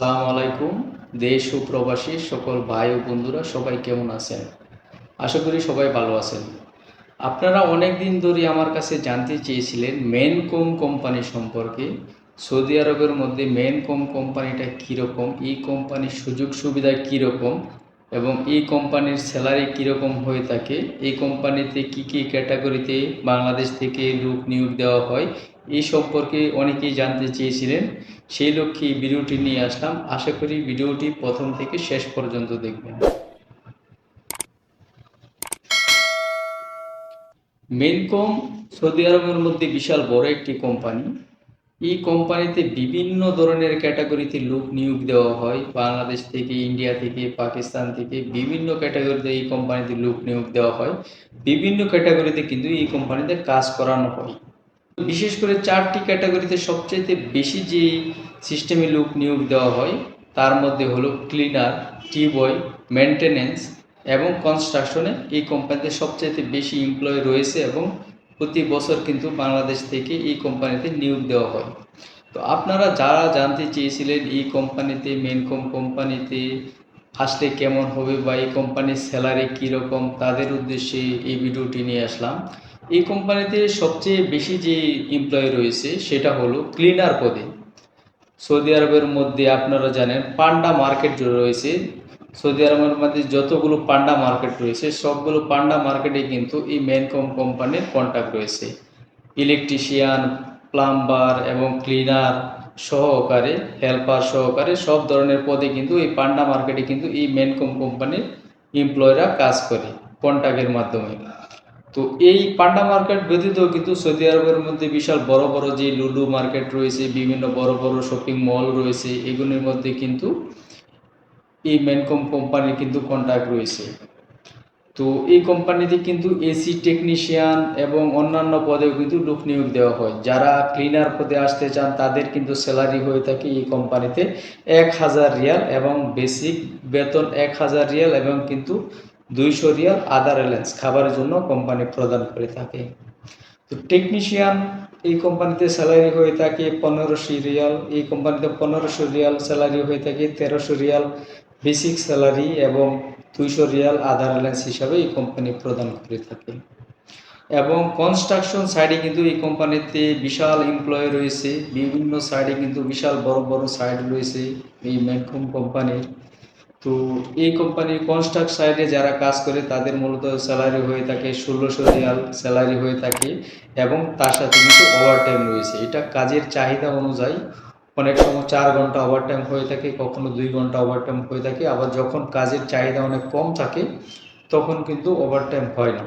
আসসালামু আলাইকুম, দেশ ও প্রবাসী সকল ভাই ও বন্ধুরা, সবাই কেমন আছেন? আশা করি সবাই ভালো আছেন। আপনারা অনেক দিন ধরে আমার কাছে জানতে চেয়েছিলেন মেনকম কোম্পানি সম্পর্কে। সৌদি আরবের মধ্যে মেনকম কোম্পানিটা কীরকম, এই কোম্পানির সুযোগ সুবিধা কীরকম এবং এই কোম্পানির স্যালারি কীরকম হয়ে থাকে, এই কোম্পানিতে কি কি ক্যাটাগরিতে বাংলাদেশ থেকে লোক নিয়োগ দেওয়া হয়, এই সম্পর্কে অনেকেই জানতে চেয়েছিলেন। সেই লক্ষ্যে ভিডিওটি নিয়ে আসলাম। আশা করি ভিডিওটি প্রথম থেকে শেষ পর্যন্ত দেখবেন। মেনকম সৌদি আরবের মধ্যে বিশাল বড় একটি কোম্পানি এই কোম্পানিতে বিভিন্ন ধরনের ক্যাটাগরিতে লোক নিয়োগ দেওয়া হয়। বাংলাদেশ থেকে ইন্ডিয়া থেকে পাকিস্তান থেকে বিভিন্ন ক্যাটাগরিতে এই কোম্পানিতে লোক নিয়োগ দেওয়া হয়। বিভিন্ন ক্যাটাগরিতে কিন্তু এই কোম্পানিতে কাজ করানো হয়। বিশেষ করে চারটি ক্যাটাগরিতে সবচেয়ে বেশি যে সিস্টেমে লোক নিয়োগ দেওয়া হয়, তার মধ্যে হলো ক্লিনার টি বয় মেনটেনেন্স এবং কনস্ট্রাকশনে এই কোম্পানিতে সবচেয়ে বেশি এমপ্লয় রয়েছে এবং প্রতি বছর কিন্তু বাংলাদেশ থেকে এই কোম্পানিতে নিয়োগ দেওয়া হয়। তো আপনারা যারা জানতে চেয়েছিলেন এই কোম্পানিতে মেনকম কোম্পানিতে আসলে কেমন হবে বা এই কোম্পানির স্যালারি কীরকম, তাদের উদ্দেশ্যে এই ভিডিওটি নিয়ে আসলাম। এই কোম্পানিতে সবচেয়ে বেশি যে এমপ্লয় রয়েছে, সেটা হলো ক্লিনার পদে। সৌদি আরবের মধ্যে আপনারা জানেন পান্ডা মার্কেট রয়েছে। সৌদি আরবের মধ্যে যতগুলো পান্ডা মার্কেট রয়েছে, সবগুলো পান্ডা মার্কেটে কিন্তু এই মেনকম কোম্পানির কন্ট্যাক্ট রয়েছে। ইলেকট্রিশিয়ান প্লাম্বার এবং ক্লিনার সহকারে হেল্পার সহকারে সব ধরনের পদে কিন্তু এই পান্ডা মার্কেটে কিন্তু এই মেনকম কোম্পানির এমপ্লয়রা কাজ করে কন্ট্যাক্টের মাধ্যমে। তো এই পান্ডা মার্কেট ব্যতীত কিন্তু সৌদি আরবের মধ্যে বিশাল বড় বড় যে লুলু মার্কেট রয়েছে, বিভিন্ন বড় বড় শপিং মল রয়েছে, এগুলির মধ্যে কিন্তু এই মেনকম কোম্পানির কিন্তু কন্ট্যাক্ট রয়েছে। তো এই কোম্পানিতে কিন্তু এসি টেকনিশিয়ান এবং অন্যান্য পদেও কিন্তু লোক নিয়োগ দেওয়া হয়। যারা ক্লিনার পদে আসতে চান, তাদের কিন্তু স্যালারি হয়ে থাকে এই কোম্পানিতে এক হাজার রিয়াল এবং বেসিক বেতন এক হাজার রিয়াল এবং কিন্তু দুইশো রিয়াল আদার অ্যালেন্স খাবারের জন্য কোম্পানি প্রদান করে থাকে। তো টেকনিশিয়ান এই কোম্পানিতে স্যালারি হয়ে থাকে পনেরোশো রিয়াল, এই কোম্পানিতে পনেরোশো রিয়াল স্যালারি হয়ে থাকে তেরোশো রিয়াল। বেসিক স্যালারি এবং দুইশো রিয়াল আদার অ্যালেন্স হিসাবে এই কোম্পানি প্রদান করে থাকে। এবং কনস্ট্রাকশন সাইডে কিন্তু এই কোম্পানিতে বিশাল এমপ্লয় রয়েছে। বিভিন্ন সাইডে কিন্তু বিশাল বড় বড় সাইড রয়েছে এই মেনকম কোম্পানির তো এই কোম্পানির কনস্ট্রাক্ট সাইডে যারা কাজ করে, তাদের মূলত স্যালারি হয়ে থাকে ষোলোশো রিয়াল স্যালারি হয়ে থাকে এবং তার সাথে কিন্তু ওভারটাইম রয়েছে। এটা কাজের চাহিদা অনুযায়ী অনেক সময় চার ঘণ্টা ওভারটাইম হয়ে থাকে, কখনো দুই ঘণ্টা ওভারটাইম হয়ে থাকে। আবার যখন কাজের চাহিদা অনেক কম থাকে, তখন কিন্তু ওভারটাইম হয় না।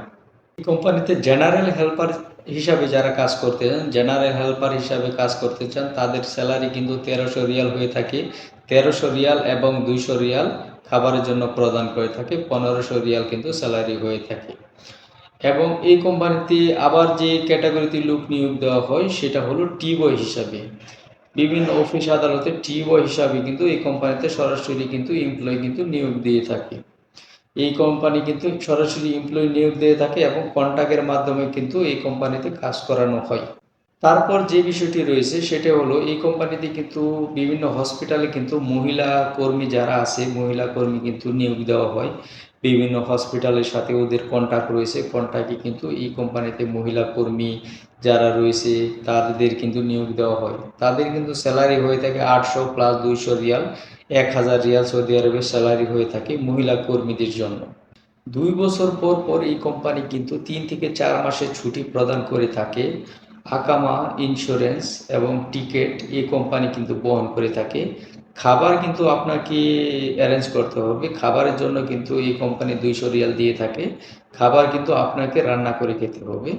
এই কোম্পানিতে জেনারেল হেল্পার হিসাবে যারা কাজ করতে চান জেনারেল হেল্পার হিসাবে কাজ করতে চান, তাদের স্যালারি কিন্তু তেরোশো রিয়াল হয়ে থাকে। তেরোশো রিয়াল এবং দুইশো রিয়াল খাবারের জন্য প্রদান করে থাকে, পনেরোশো রিয়াল কিন্তু স্যালারি হয়ে থাকে। এবং এই কোম্পানিতে আবার যে ক্যাটাগরিতে লোক নিয়োগ দেওয়া হয়, সেটা হলো টি বয় হিসাবে। বিভিন্ন অফিস আদালতে টি বয় হিসাবে কিন্তু এই কোম্পানিতে সরাসরি কিন্তু এমপ্লয় কিন্তু নিয়োগ দিয়ে থাকে। এই কোম্পানি কিন্তু সরাসরি এমপ্লয়ি নিয়োগ দিয়ে থাকে এবং কন্ট্যাক্টের মাধ্যমে কিন্তু এই কোম্পানিতে কাজ করানো হয়। তারপর যে বিষয়টি রয়েছে, সেটা হলো এই কোম্পানিতে কিন্তু বিভিন্ন হসপিটালে কিন্তু মহিলা কর্মী যারা আছে, মহিলা কর্মী কিন্তু নিয়োগ দেওয়া হয়। বিভিন্ন হসপিটালের সাথে ওদের কন্ট্যাক্ট রয়েছে। কন্ট্যাক্টে কিন্তু এই কোম্পানিতে মহিলা কর্মী যারা রয়েছে, তাদের কিন্তু নিয়োগ দেওয়া হয়। তাদের কিন্তু স্যালারি হয়ে থাকে আটশো প্লাস দুইশো রিয়াল। এক হাজার রিয়াল সৌদি আরবের স্যালারি হয়ে থাকে মহিলা কর্মীদের জন্য। দুই বছর পর পর এই কোম্পানি কিন্তু তিন থেকে চার মাসের ছুটি প্রদান করে থাকে। আকামা ইন্স্যুরেন্স এবং টিকিট এই কোম্পানি কিন্তু বহন করে থাকে। খাবার কিন্তু আপনাকে অ্যারেঞ্জ করতে হবে। খাবারের জন্য কিন্তু এই কোম্পানি দুইশো রিয়াল দিয়ে থাকে। খাবার কিন্তু আপনাকে রান্না করে খেতে হবে।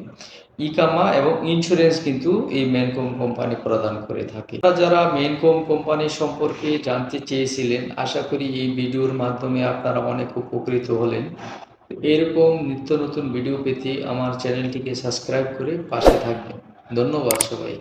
ইকামা এবং ইন্স্যুরেন্স কিন্তু এই মেনকম কোম্পানি প্রদান করে থাকে। যারা মেনকম কোম্পানি সম্পর্কে জানতে চেয়েছিলেন, আশা করি এই ভিডিওর মাধ্যমে আপনারা অনেক উপকৃত হলেন। এরকম নিত্য নতুন ভিডিও পেতে আমার চ্যানেলটিকে সাবস্ক্রাইব করে পাশে থাকবেন। ধন্যবাদ সবাই